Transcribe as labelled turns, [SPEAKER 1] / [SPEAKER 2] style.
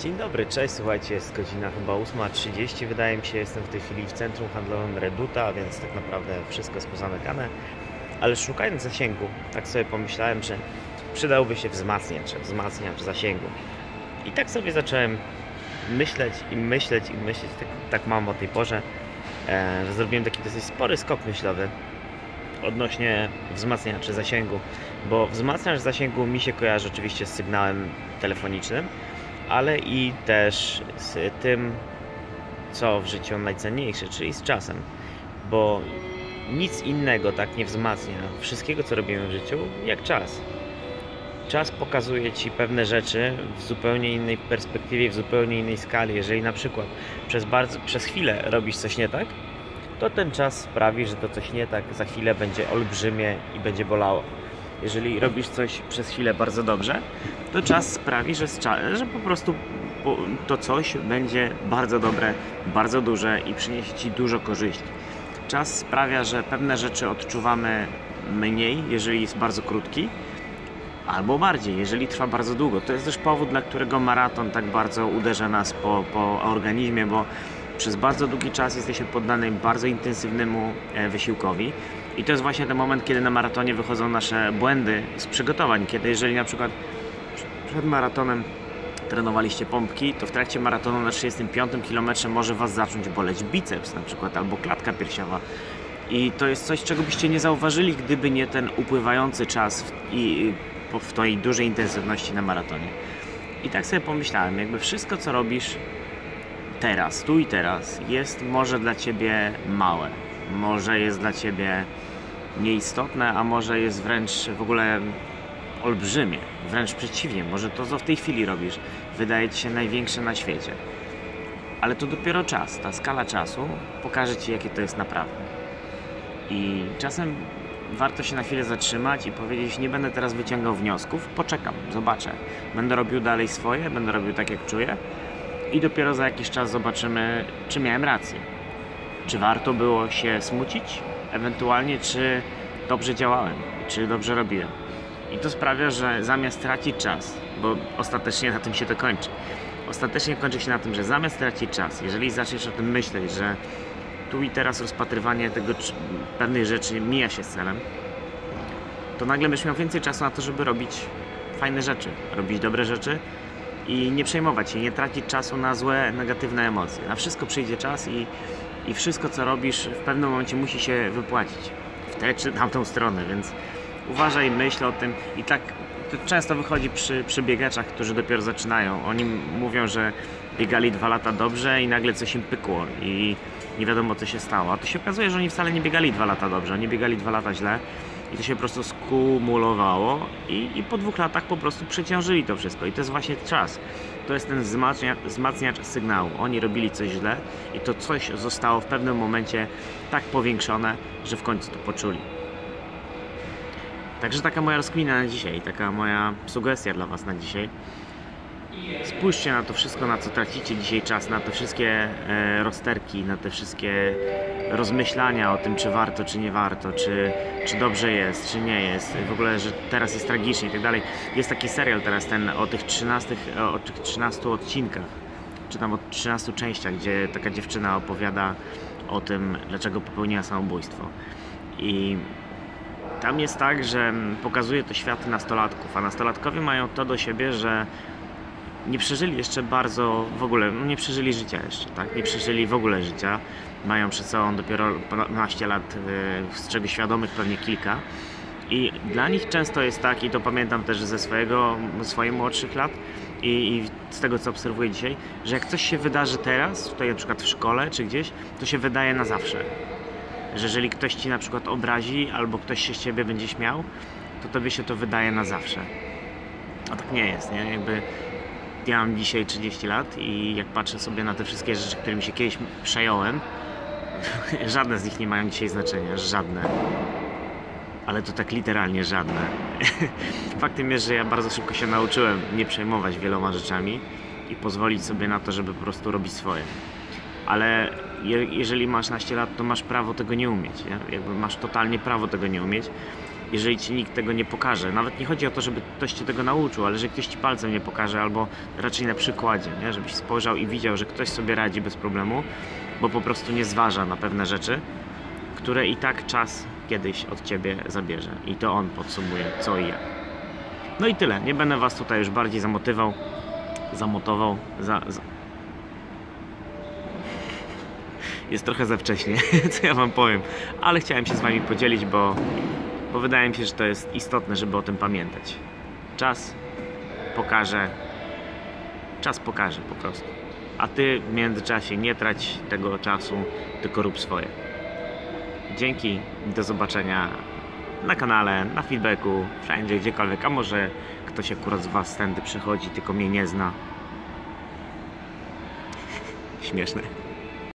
[SPEAKER 1] Dzień dobry, cześć, słuchajcie, jest godzina chyba 8.30, wydaje mi się, jestem w tej chwili w centrum handlowym Reduta, więc tak naprawdę wszystko jest pozamykane. Ale szukając zasięgu, tak sobie pomyślałem, że przydałby się wzmacniacz, wzmacniacz zasięgu. I tak sobie zacząłem myśleć i myśleć i myśleć, tak, tak mam o tej porze, e, że zrobiłem taki dosyć spory skok myślowy odnośnie wzmacniaczy zasięgu, bo wzmacniacz zasięgu mi się kojarzy oczywiście z sygnałem telefonicznym, ale i też z tym, co w życiu najcenniejsze, czyli z czasem, bo nic innego tak nie wzmacnia wszystkiego, co robimy w życiu, jak czas. Czas pokazuje Ci pewne rzeczy w zupełnie innej perspektywie, w zupełnie innej skali. Jeżeli na przykład przez, bardzo, przez chwilę robisz coś nie tak, to ten czas sprawi, że to coś nie tak za chwilę będzie olbrzymie i będzie bolało. Jeżeli robisz coś przez chwilę bardzo dobrze, to czas sprawi, że, że po prostu to coś będzie bardzo dobre, bardzo duże i przyniesie Ci dużo korzyści. Czas sprawia, że pewne rzeczy odczuwamy mniej, jeżeli jest bardzo krótki, albo bardziej, jeżeli trwa bardzo długo. To jest też powód, dla którego maraton tak bardzo uderza nas po, po organizmie, bo przez bardzo długi czas jesteśmy poddani bardzo intensywnemu e, wysiłkowi. I to jest właśnie ten moment, kiedy na maratonie wychodzą nasze błędy z przygotowań. Kiedy jeżeli na przykład przed maratonem trenowaliście pompki, to w trakcie maratonu na 35 km może Was zacząć boleć biceps na przykład albo klatka piersiowa. I to jest coś, czego byście nie zauważyli, gdyby nie ten upływający czas w, i, w tej dużej intensywności na maratonie. I tak sobie pomyślałem, jakby wszystko co robisz teraz, tu i teraz jest może dla Ciebie małe, może jest dla Ciebie nieistotne, a może jest wręcz w ogóle olbrzymie. Wręcz przeciwnie, może to, co w tej chwili robisz, wydaje Ci się największe na świecie. Ale to dopiero czas, ta skala czasu pokaże Ci, jakie to jest naprawdę. I czasem warto się na chwilę zatrzymać i powiedzieć: Nie będę teraz wyciągał wniosków, poczekam, zobaczę. Będę robił dalej swoje, będę robił tak, jak czuję, i dopiero za jakiś czas zobaczymy, czy miałem rację. Czy warto było się smucić, ewentualnie, czy dobrze działałem, czy dobrze robiłem. I to sprawia, że zamiast tracić czas, bo ostatecznie na tym się to kończy, ostatecznie kończy się na tym, że zamiast tracić czas, jeżeli zaczniesz o tym myśleć, że tu i teraz rozpatrywanie tego pewnej rzeczy mija się z celem, to nagle będziesz miał więcej czasu na to, żeby robić fajne rzeczy, robić dobre rzeczy i nie przejmować się, nie tracić czasu na złe, negatywne emocje. Na wszystko przyjdzie czas i, i wszystko, co robisz, w pewnym momencie musi się wypłacić w tę czy tamtą stronę, więc uważaj, myśl o tym i tak to często wychodzi przy, przy biegaczach, którzy dopiero zaczynają. Oni mówią, że biegali dwa lata dobrze i nagle coś im pykło i nie wiadomo co się stało. A to się okazuje, że oni wcale nie biegali dwa lata dobrze, oni biegali dwa lata źle i to się po prostu skumulowało i, i po dwóch latach po prostu przeciążyli to wszystko i to jest właśnie czas. To jest ten wzmacniacz, wzmacniacz sygnału. Oni robili coś źle i to coś zostało w pewnym momencie tak powiększone, że w końcu to poczuli. Także taka moja rozkmina na dzisiaj, taka moja sugestia dla Was na dzisiaj. Spójrzcie na to wszystko, na co tracicie dzisiaj czas, na te wszystkie e, rozterki, na te wszystkie rozmyślania o tym, czy warto, czy nie warto, czy, czy dobrze jest, czy nie jest, w ogóle, że teraz jest tragicznie i tak dalej. Jest taki serial teraz ten o tych 13, o tych 13 odcinkach, czy tam o 13 częściach, gdzie taka dziewczyna opowiada o tym, dlaczego popełniła samobójstwo. I tam jest tak, że pokazuje to świat nastolatków, a nastolatkowie mają to do siebie, że nie przeżyli jeszcze bardzo w ogóle, no nie przeżyli życia jeszcze, tak? Nie przeżyli w ogóle życia. Mają przed sobą dopiero 12 lat, y, z czego świadomych pewnie kilka. I dla nich często jest tak, i to pamiętam też ze swojego, swoich młodszych lat i, i z tego co obserwuję dzisiaj, że jak coś się wydarzy teraz, tutaj na przykład w szkole czy gdzieś, to się wydaje na zawsze. Że jeżeli ktoś ci na przykład obrazi albo ktoś się z ciebie będzie śmiał, to tobie się to wydaje na zawsze. A tak nie jest, nie? Jakby ja mam dzisiaj 30 lat i jak patrzę sobie na te wszystkie rzeczy, którymi się kiedyś przejąłem, żadne z nich nie mają dzisiaj znaczenia, żadne. Ale to tak literalnie żadne. Faktem jest, że ja bardzo szybko się nauczyłem nie przejmować wieloma rzeczami i pozwolić sobie na to, żeby po prostu robić swoje. Ale je, jeżeli masz naście lat, to masz prawo tego nie umieć. Nie? Jakby masz totalnie prawo tego nie umieć jeżeli ci nikt tego nie pokaże. Nawet nie chodzi o to, żeby ktoś cię tego nauczył, ale że ktoś ci palcem nie pokaże, albo raczej na przykładzie, nie? żebyś spojrzał i widział, że ktoś sobie radzi bez problemu, bo po prostu nie zważa na pewne rzeczy, które i tak czas kiedyś od ciebie zabierze. I to on podsumuje co i jak. No i tyle. Nie będę was tutaj już bardziej zamotywał, zamotował, za, za... Jest trochę za wcześnie, co ja wam powiem, ale chciałem się z wami podzielić, bo, bo wydaje mi się, że to jest istotne, żeby o tym pamiętać. Czas pokaże, czas pokaże po prostu. A ty w międzyczasie nie trać tego czasu, tylko rób swoje. Dzięki, do zobaczenia na kanale, na feedbacku, wszędzie, gdziekolwiek. A może ktoś akurat z Was tędy przychodzi, tylko mnie nie zna. Śmieszne.